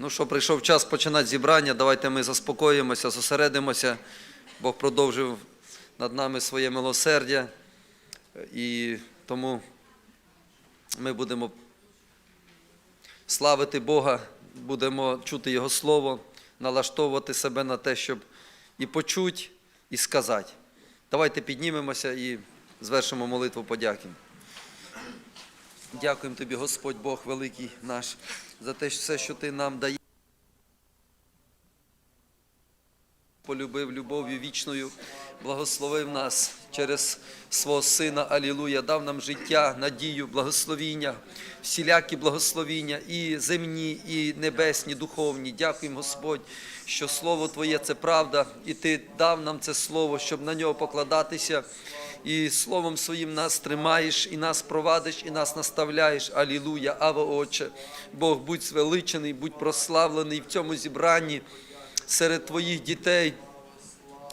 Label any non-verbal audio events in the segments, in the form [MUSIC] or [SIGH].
Ну що, прийшов час починати зібрання. Давайте ми заспокоїмося, зосередимося. Бог продовжив над нами своє милосердя. І тому ми будемо славити Бога, будемо чути Його Слово, налаштовувати себе на те, щоб і почути, і сказати. Давайте піднімемося і звершимо молитву подяки. Дякуємо тобі, Господь Бог великий наш, за те, все, що ти нам даєш. Полюбив любов'ю вічною, благословив нас через свого Сина, Алілуя, дав нам життя, надію, благословіння, всілякі благословіння, і земні, і небесні, духовні. Дякуємо, Господь, що Слово Твоє це правда, і Ти дав нам це Слово, щоб на нього покладатися. І Словом Своїм нас тримаєш, і нас провадиш, і нас наставляєш. Алілуя, Ава Отче. Бог, будь звеличений, будь прославлений в цьому зібранні серед Твоїх дітей.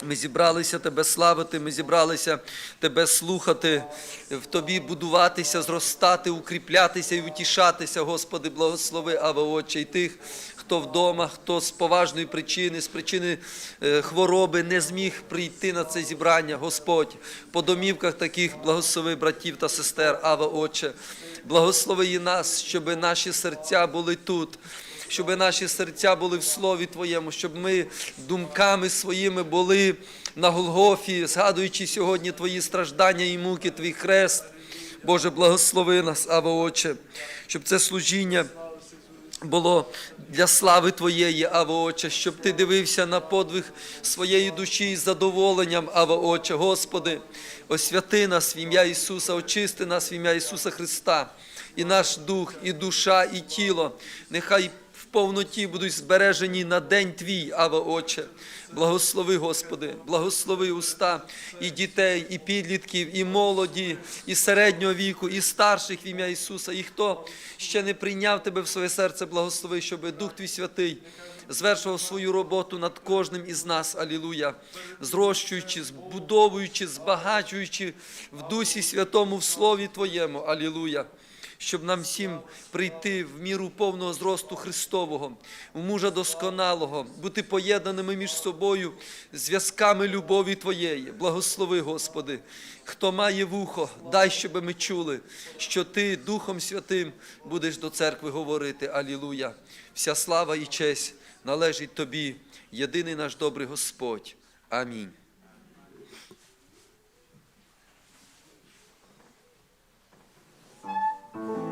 Ми зібралися Тебе славити, ми зібралися Тебе слухати, в Тобі будуватися, зростати, укріплятися і утішатися, Господи, благослови, Ава Отче, і тих, хто вдома, хто з поважної причини, з причини е, хвороби не зміг прийти на це зібрання, Господь, по домівках таких благослови братів та сестер, Ава Отче, благослови і нас, щоб наші серця були тут щоб наші серця були в Слові Твоєму, щоб ми думками своїми були на Голгофі, згадуючи сьогодні Твої страждання і муки, Твій хрест. Боже, благослови нас, Ава Отче, щоб це служіння було для слави Твоєї, Ава Отче, щоб Ти дивився на подвиг своєї душі із задоволенням, Ава Отче, Господи, освяти нас в ім'я Ісуса, очисти нас в ім'я Ісуса Христа, і наш дух, і душа, і тіло, нехай повноті будуть збережені на день Твій, Ава Отче. Благослови, Господи, благослови уста і дітей, і підлітків, і молоді, і середнього віку, і старших в ім'я Ісуса, і хто ще не прийняв Тебе в своє серце, благослови, щоб Дух Твій Святий звершував свою роботу над кожним із нас, Алілуя, зрощуючи, збудовуючи, збагачуючи в Дусі Святому, в Слові Твоєму, Алілуя щоб нам всім прийти в міру повного зросту Христового, в мужа досконалого, бути поєднаними між собою зв'язками любові Твоєї. Благослови, Господи, хто має вухо, дай, щоб ми чули, що Ти Духом Святим будеш до церкви говорити. Алілуя! Вся слава і честь належить Тобі, єдиний наш добрий Господь. Амінь. Слава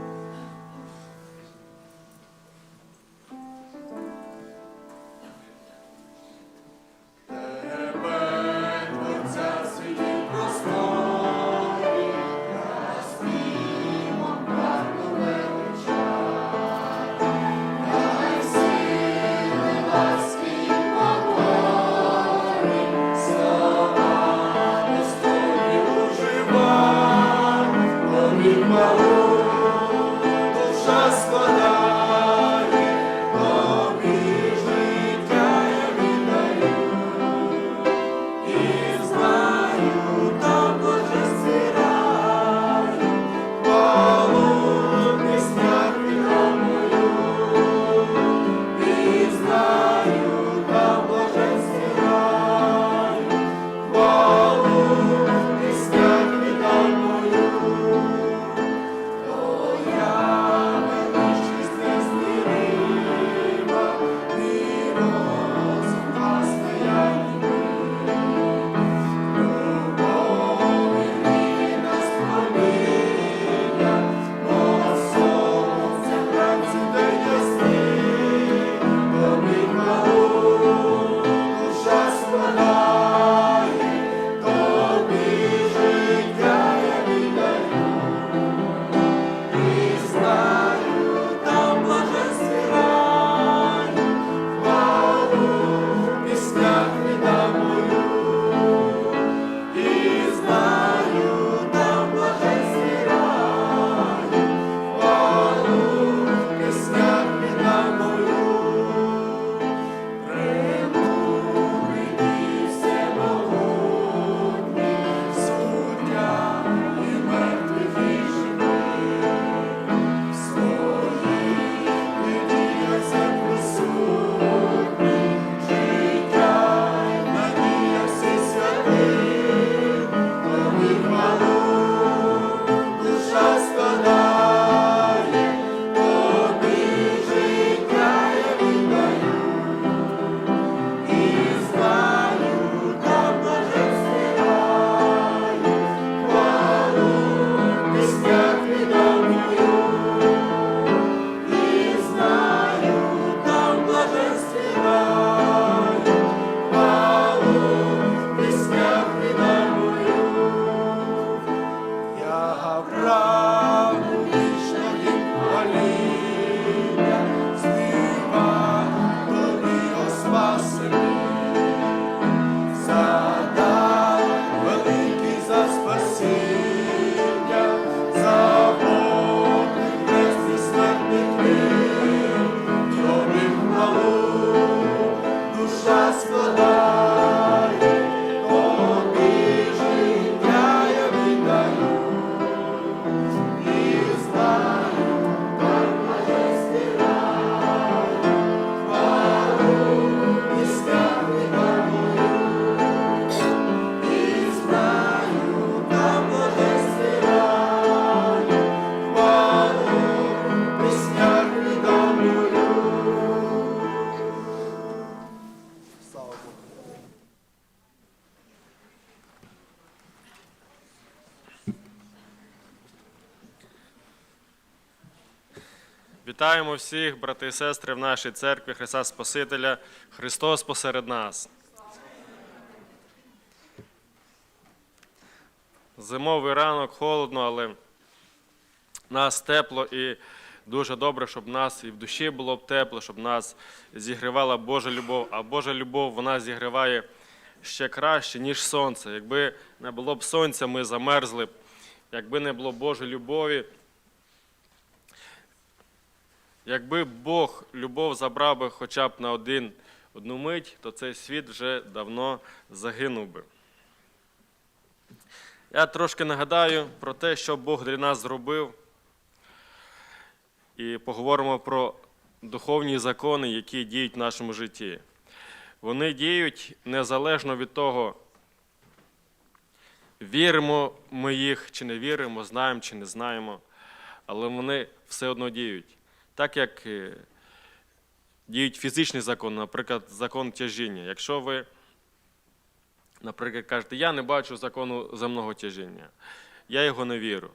Вітаємо всіх, брати і сестри, в нашій церкві Христа Спасителя. Христос посеред нас. Зимовий ранок холодно, але нас тепло і дуже добре, щоб нас і в душі було б тепло, щоб нас зігрівала Божа любов. А Божа любов вона зігріває ще краще, ніж сонце. Якби не було б сонця, ми замерзли б. Якби не було Божої любові, Якби Бог любов забрав би хоча б на один, одну мить, то цей світ вже давно загинув би. Я трошки нагадаю про те, що Бог для нас зробив, і поговоримо про духовні закони, які діють в нашому житті. Вони діють незалежно від того, віримо ми їх чи не віримо, знаємо чи не знаємо, але вони все одно діють так як е, діють фізичні закони, наприклад, закон тяжіння. Якщо ви, наприклад, кажете, я не бачу закону земного тяжіння, я його не вірю.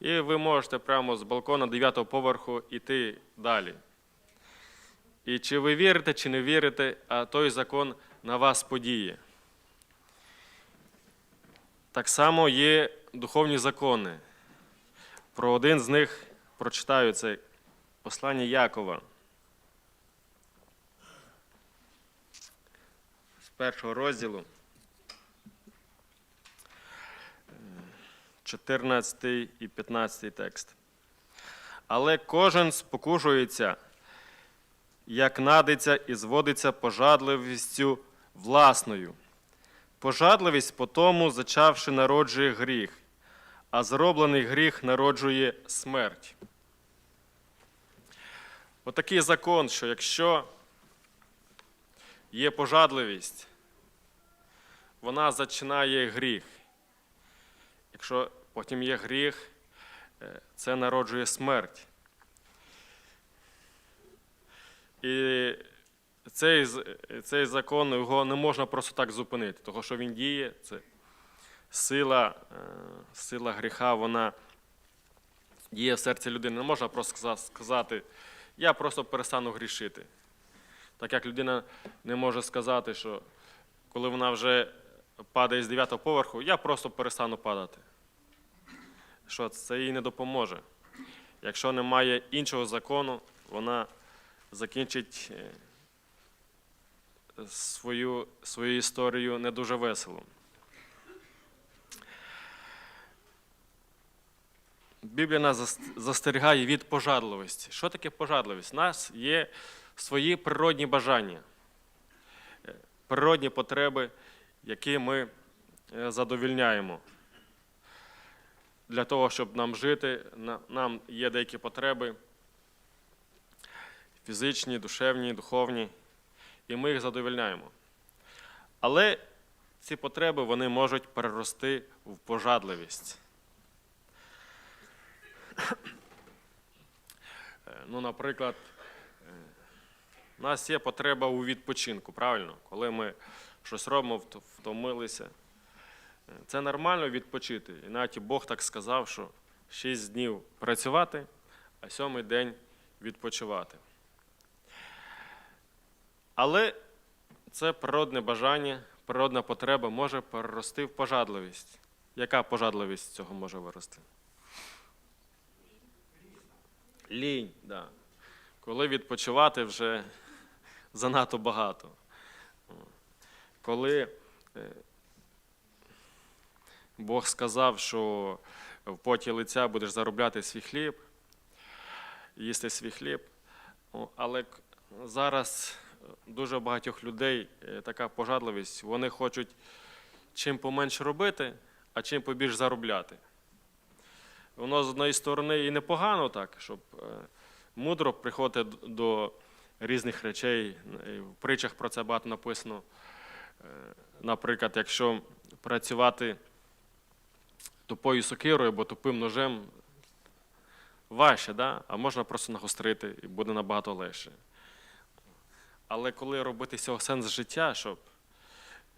І ви можете прямо з балкона 9 поверху йти далі. І чи ви вірите, чи не вірите, а той закон на вас подіє. Так само є духовні закони. Про один з них прочитаю це Послання Якова. З першого розділу. 14 і 15 текст. Але кожен спокушується, як надиться і зводиться пожадливістю власною. Пожадливість по тому, зачавши, народжує гріх, а зроблений гріх народжує смерть. Отакий закон, що якщо є пожадливість, вона зачинає гріх. Якщо потім є гріх, е, це народжує смерть. І цей, цей закон його не можна просто так зупинити, тому що він діє, це сила, е, сила гріха, вона діє в серці людини. Не можна просто сказати, я просто перестану грішити. Так як людина не може сказати, що коли вона вже падає з 9 поверху, я просто перестану падати. Що це їй не допоможе. Якщо немає іншого закону, вона закінчить е, свою, свою історію не дуже весело. Біблія нас застерігає від пожадливості. Що таке пожадливість? У нас є свої природні бажання, е, природні потреби, які ми е, задовільняємо. Для того, щоб нам жити, нам є деякі потреби фізичні, душевні, духовні, і ми їх задовільняємо. Але ці потреби вони можуть перерости в пожадливість. Е, Ну, наприклад, е, у нас є потреба у відпочинку, правильно? Коли ми щось робимо, втомилися. Е, Це нормально відпочити. І навіть Бог так сказав, що шість днів працювати, а сьомий день відпочивати. Але це природне бажання, природна потреба може перерости в пожадливість. Яка пожадливість цього може вирости? Лінь, да. Коли відпочивати вже [LAUGHS] занадто багато. Коли е, Бог сказав, що в поті лиця будеш заробляти свій хліб, їсти свій хліб. Але зараз дуже багатьох людей е, така пожадливість, вони хочуть чим поменше робити, а чим побільш заробляти. Воно з однієї сторони і непогано так, щоб е, мудро приходити до різних речей. В притчах про це багато написано. Е, Наприклад, якщо працювати тупою сокирою або тупим ножем, важче, да? а можна просто нагострити і буде набагато легше. Але коли робити з цього сенс життя, щоб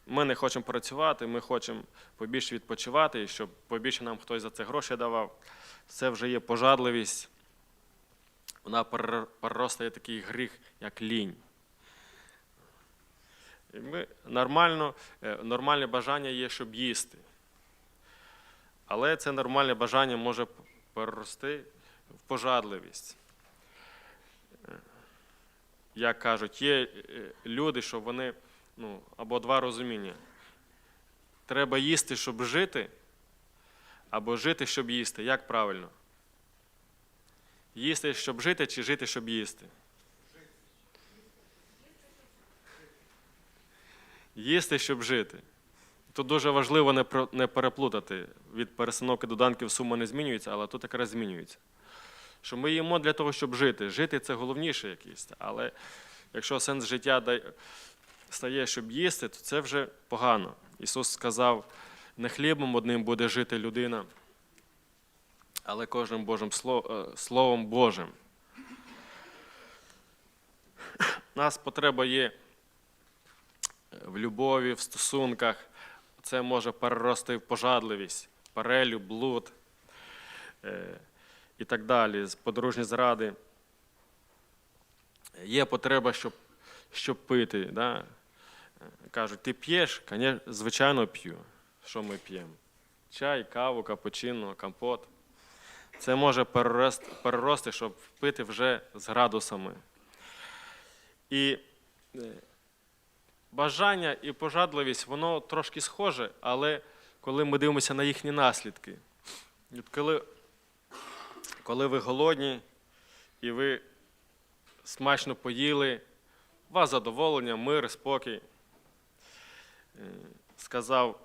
ми не хочемо працювати, ми хочемо побільше відпочивати, щоб побільше нам хтось за це гроші давав, це вже є пожадливість, вона перер- переростає такий гріх, як лінь. І ми нормально, е, нормальне бажання є, щоб їсти. Але це нормальне бажання може перерости в пожадливість. Е, Як кажуть, є е, люди, що вони, ну, або два розуміння. Треба їсти, щоб жити, або жити, щоб їсти. Як правильно? Їсти, щоб жити, чи жити, щоб їсти? Їсти, щоб жити. Тут дуже важливо не переплутати. Від перестановки доданків сума не змінюється, але тут якраз змінюється. Що ми їмо для того, щоб жити. Жити це головніше якесь. Але якщо сенс життя стає, щоб їсти, то це вже погано. Ісус сказав, не хлібом одним буде жити людина, але кожним Божим е, Словом Божим. У нас потреба є в любові, в стосунках. Це може перерости в пожадливість, перелюб, блуд е, і так далі, подружні зради. Є потреба, щоб, щоб пити. Да? Кажуть, ти п'єш? Звичайно, п'ю. Що ми п'ємо? Чай, каву, капучино, компот. Це може перерости, щоб пити вже з градусами. І е, бажання і пожадливість, воно трошки схоже, але коли ми дивимося на їхні наслідки, коли, коли ви голодні і ви смачно поїли, у вас задоволення, мир, спокій, сказав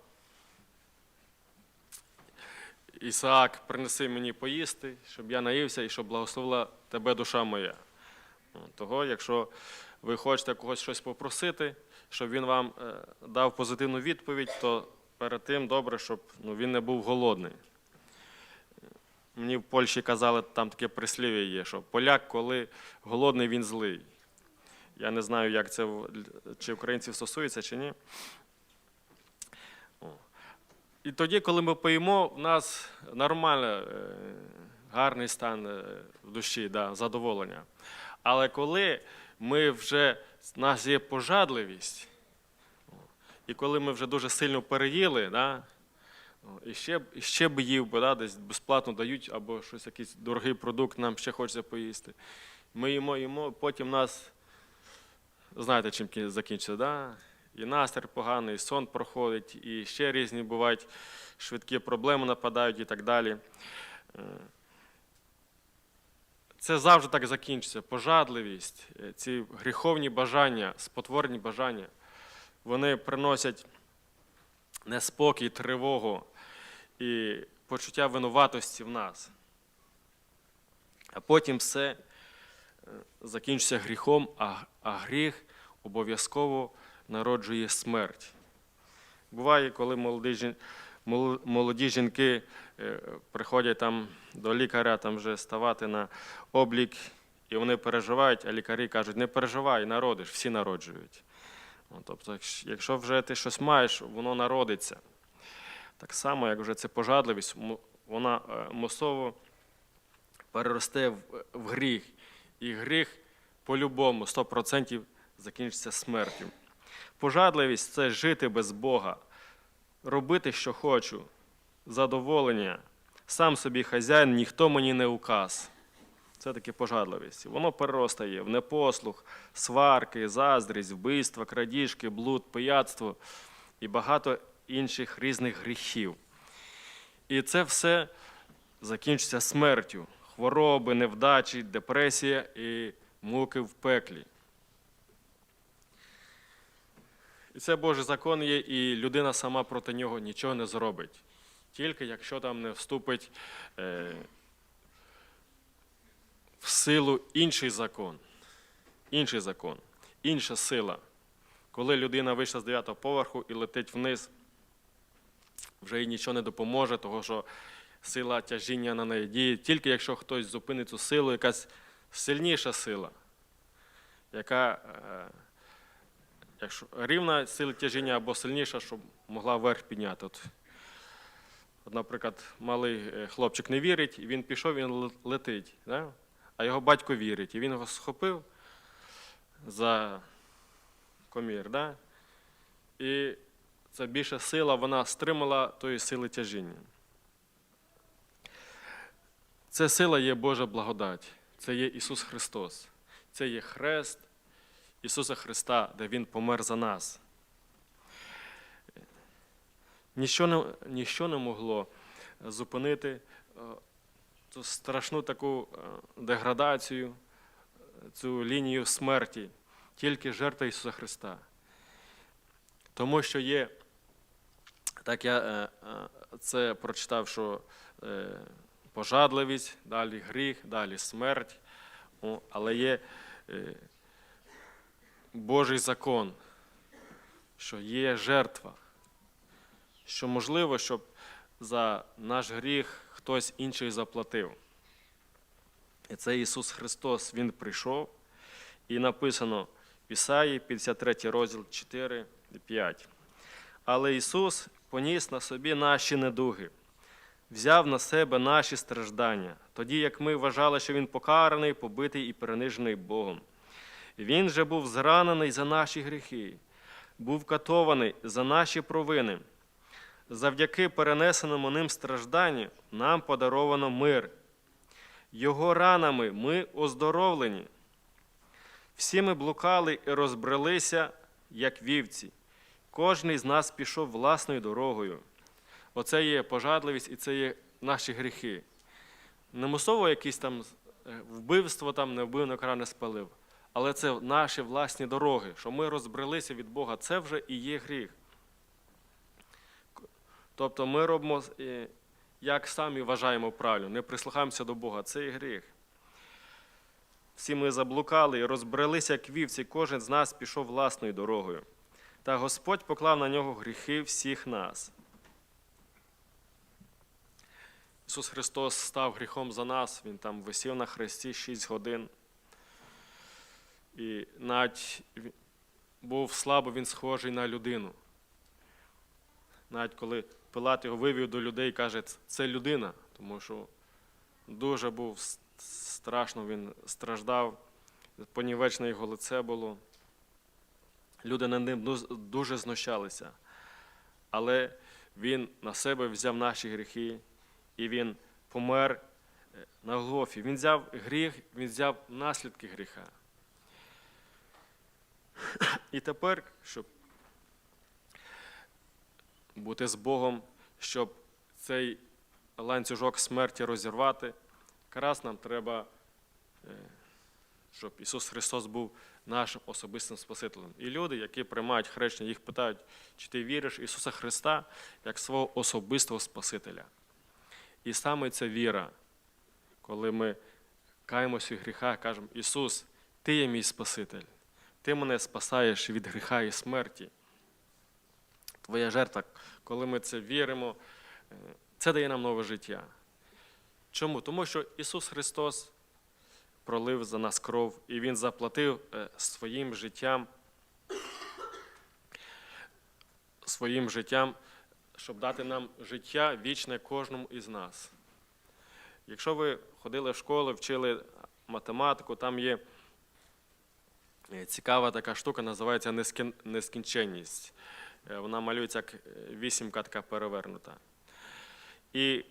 Ісаак, принеси мені поїсти, щоб я наївся і щоб благословила тебе душа моя. Того, якщо ви хочете когось щось попросити, щоб він вам е, дав позитивну відповідь, то перед тим добре, щоб ну, він не був голодний. Мені в Польщі казали, там таке прислів'я є, що поляк, коли голодний, він злий. Я не знаю, як це чи українців стосується, чи ні. І тоді, коли ми поїмо, в нас нормально, е, гарний стан е, в душі, да, задоволення. Але коли ми вже, в нас є пожадливість, і коли ми вже дуже сильно переїли, да, і ще, ще б їв, би, да, десь безплатно дають, або щось, якийсь дорогий продукт, нам ще хочеться поїсти. Ми їмо, їмо, потім нас, знаєте, чим кі- закінчиться, да? І настрій поганий, і сон проходить, і ще різні бувають швидкі проблеми нападають і так далі. Е, Це завжди так закінчиться. Пожадливість, е, ці гріховні бажання, спотворені бажання, вони приносять неспокій, тривогу і почуття винуватості в нас. А потім все е, закінчиться гріхом, а, а гріх обов'язково народжує смерть. Буває, коли молоді, жін- молоді жінки е, приходять там до лікаря там вже ставати на облік, і вони переживають, а лікарі кажуть, не переживай, народиш, всі народжують. Ну, Тобто, якщо- вже ти щось маєш, воно народиться. Так само, як вже це пожадливість, вона е, мусово переросте в гріх. І гріх по-любому 100% закінчиться смертю. Пожадливість це жити без Бога, робити, що хочу, задоволення, сам собі хазяїн, ніхто мені не указ. Це таке пожадливість. Воно переростає в непослух, сварки, заздрість, вбивства, крадіжки, блуд, пияцтво і багато інших різних гріхів. І це все закінчиться смертю, хвороби, невдачі, депресія і муки в пеклі. І це Божий закон є, і людина сама проти нього нічого не зробить. Тільки якщо там не вступить е, в силу інший закон, інший закон, інша сила. Коли людина вийшла з 9 поверху і летить вниз, вже їй нічого не допоможе, того що сила тяжіння на неї діє. Тільки якщо хтось зупинить цю силу, якась сильніша сила, яка е, якщо рівна сила тяжіння або сильніша, щоб могла вверх підняти. От, наприклад, малий е, хлопчик не вірить, і він пішов, він летить. Да? а його батько вірить. І він його схопив за комір. Да? І ця більша сила, вона стримала тої сили тяжіння. Це сила є Божа благодать, це є Ісус Христос, це є хрест Ісуса Христа, де Він помер за нас. Ніщо не, ніщо не могло зупинити е, цю страшну таку е, деградацію, е, цю лінію смерті, тільки жертва Ісуса Христа. Тому що є, так я е, е, це прочитав, що е, пожадливість, далі гріх, далі смерть, але є е, Божий закон, що є жертва, що можливо, щоб за наш гріх хтось інший заплатив. І це Ісус Христос, Він прийшов, і написано в Ісаї, 53 розділ 4 і 5. Але Ісус поніс на собі наші недуги, взяв на себе наші страждання, тоді як ми вважали, що Він покараний, побитий і перенижений Богом. Він же був зранений за наші гріхи, був катований за наші провини. Завдяки перенесеному ним стражданню нам подаровано мир. Його ранами ми оздоровлені. Всі ми блукали і розбрелися, як вівці. Кожний з нас пішов власною дорогою. Оце є пожадливість і це є наші гріхи. Немусово якісь там е, вбивство там не вбив, не не спалив. Але це наші власні дороги, що ми розбрелися від Бога, це вже і є гріх. Тобто ми робимо, е, як самі вважаємо правильно, не прислухаємося до Бога, це і гріх. Всі ми заблукали і розбрелися, як вівці, кожен з нас пішов власною дорогою. Та Господь поклав на нього гріхи всіх нас. Ісус Христос став гріхом за нас, Він там висів на хресті 6 годин. І навіть був слабо він схожий на людину. Навіть коли Пилат його вивів до людей, каже, це людина, тому що дуже був страшно, він страждав, понівечне його лице було. Люди над ним дуже знущалися. Але він на себе взяв наші гріхи, і він помер е, на Голгофі. Він взяв гріх, він взяв наслідки гріха. І тепер, щоб бути з Богом, щоб цей ланцюжок смерті розірвати, якраз нам треба, е, щоб Ісус Христос був нашим особистим Спасителем. І люди, які приймають хрещення, їх питають, чи ти віриш в Ісуса Христа як свого особистого Спасителя. І саме ця віра, коли ми каємося в гріхах, кажемо, Ісус, Ти є мій Спаситель. Ти мене спасаєш від гріха і смерті. Твоя жертва, коли ми це віримо, е, це дає нам нове життя. Чому? Тому що Ісус Христос пролив за нас кров, і Він заплатив е, своїм життям, своїм життям, щоб дати нам життя вічне кожному із нас. Якщо ви ходили в школу, вчили математику, там є Цікава така штука, називається нескін- нескінченність. Е, Вона малюється як е, вісімка така перевернута. І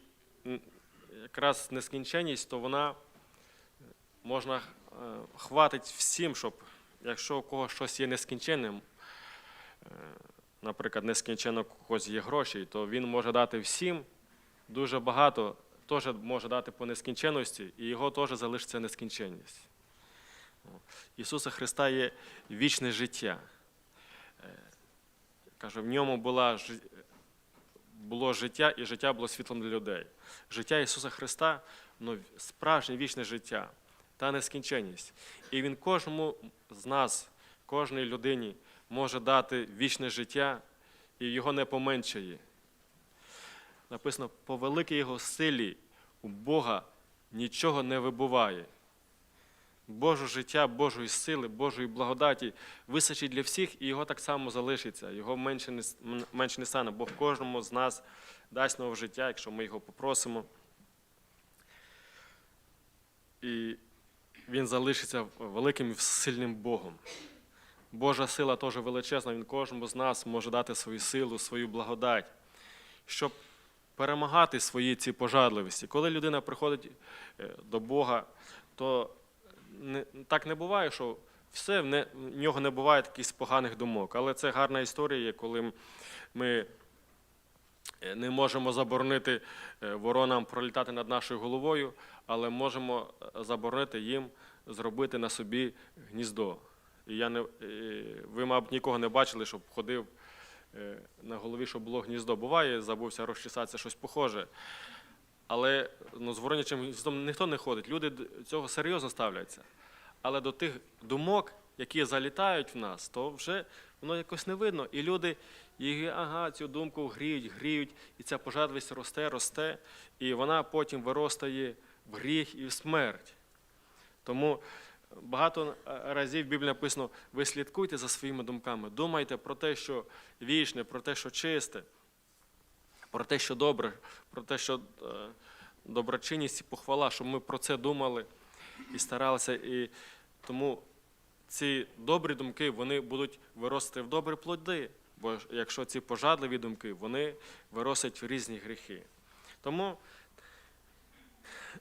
якраз нескінченність, то вона е, можна е, хватить всім, щоб якщо у когось щось є нескінченним, е, наприклад, нескінченно у когось є гроші, то він може дати всім дуже багато, теж може дати по нескінченності, і його теж залишиться нескінченність. Ісуса Христа є вічне життя. Е, Каже, в ньому була, було життя, і життя було світлом для людей. Життя Ісуса Христа ну, справжнє вічне життя та нескінченність. І Він кожному з нас, кожній людині може дати вічне життя і його не поменшає. Написано, по великій його силі у Бога нічого не вибуває. Божого життя, Божої сили, Божої благодаті височить для всіх, і його так само залишиться. Його менше не, менше не стане, Бог кожному з нас дасть нове життя, якщо ми його попросимо. І він залишиться великим і сильним Богом. Божа сила теж величезна, Він кожному з нас може дати свою силу, свою благодать, щоб перемагати свої ці пожадливості. Коли людина приходить е, до Бога, то не, так не буває, що все, в, не, в нього не буває якихось поганих думок. Але це гарна історія, коли ми е, не можемо заборонити е, воронам пролітати над нашою головою, але можемо е, заборонити їм зробити на собі гніздо. І я не, ви, мабуть, нікого не бачили, щоб ходив на голові, щоб було гніздо. Буває, забувся розчесатися щось похоже. Але ну, з воронячим гніздом ніхто не ходить. Люди д- цього серйозно ставляться. Але до тих думок, які залітають в нас, то вже воно якось не видно. І люди їх, ага, цю думку гріють, гріють, і ця пожадливість росте, росте, і вона потім виростає в гріх і в смерть. Тому багато разів в Біблії написано: ви слідкуйте за своїми думками, думайте про те, що вічне, про те, що чисте, про те, що добре, про те, що е, доброчинність і похвала, щоб ми про це думали і старалися. І тому ці добрі думки вони будуть виростати в добрі плоди. Бо якщо ці пожадливі думки, вони виростуть в різні гріхи. Тому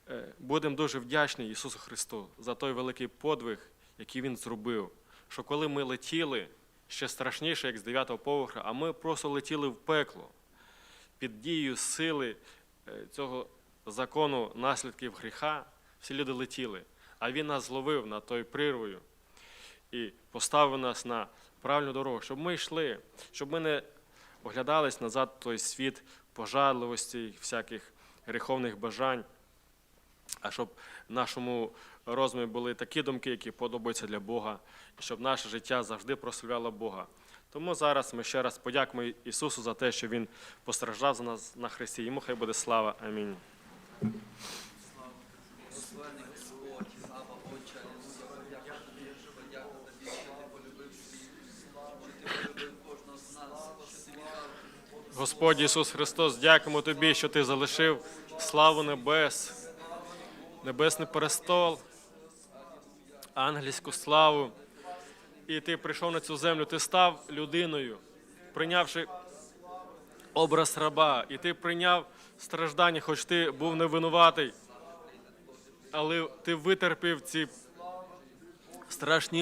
е, будемо дуже вдячні Ісусу Христу за той великий подвиг, який Він зробив. Що коли ми летіли ще страшніше, як з 9-го поверха, а ми просто летіли в пекло під дією сили е, цього закону наслідків гріха, всі люди летіли. А він нас зловив на той прірвою і поставив нас на правильну дорогу, щоб ми йшли, щоб ми не оглядались назад в той світ пожадливості, всяких гріховних бажань, а щоб нашому розумі були такі думки, які подобаються для Бога, і щоб наше життя завжди прославляло Бога. Тому зараз ми ще раз подякуємо Ісусу за те, що Він постраждав за нас на Христі. Йому хай буде слава. Амінь. Господь Ісус Христос, дякуємо Тобі, що Ти залишив славу небес, небесний престол, ангельську славу. І ти прийшов на цю землю, ти став людиною, прийнявши образ раба, і ти прийняв страждання, хоч ти був невинуватий, але ти витерпів ці страшні